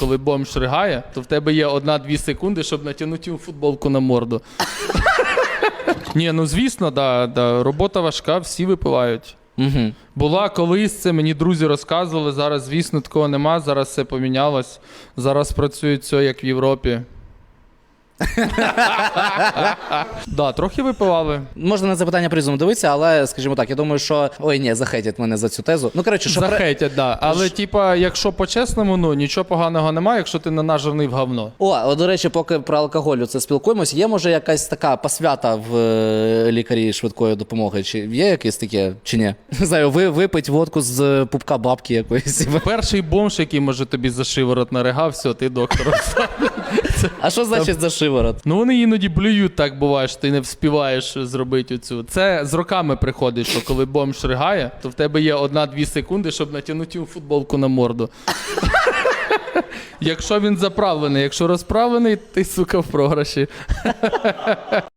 коли бомж ригає, то в тебе є одна-дві секунди, щоб натягнути йому футболку на морду. Ні, ну звісно, да, да, робота важка, всі випивають. Угу. Була колись, це мені друзі розказували. Зараз, звісно, такого нема. Зараз все помінялось. Зараз працює все як в Європі. да, трохи випивали. Можна на запитання призом дивитися, але скажімо так, я думаю, що ой, ні, захейтять мене за цю тезу. Ну коротше, що при- Захейтять, да. Але, типа, якщо по-чесному, ну нічого поганого немає, якщо ти не наживний в говно. О, от, до речі, поки про алкоголь це спілкуємось, є може якась така посвята в е, лікарі швидкої допомоги? Чи є якесь таке, чи ні? Не знаю, ви випить водку з е, пупка бабки якоїсь. Перший бомж, який може тобі за шиворот наригав, все, ти доктор. А що значить за шиворот? Ну вони іноді блюють, так буває, що ти не вспіваєш зробити оцю. Це з роками приходить, що коли бомж ригає, то в тебе є одна-дві секунди, щоб натягнути йому футболку на морду. Якщо він заправлений, якщо розправлений, ти сука в програші.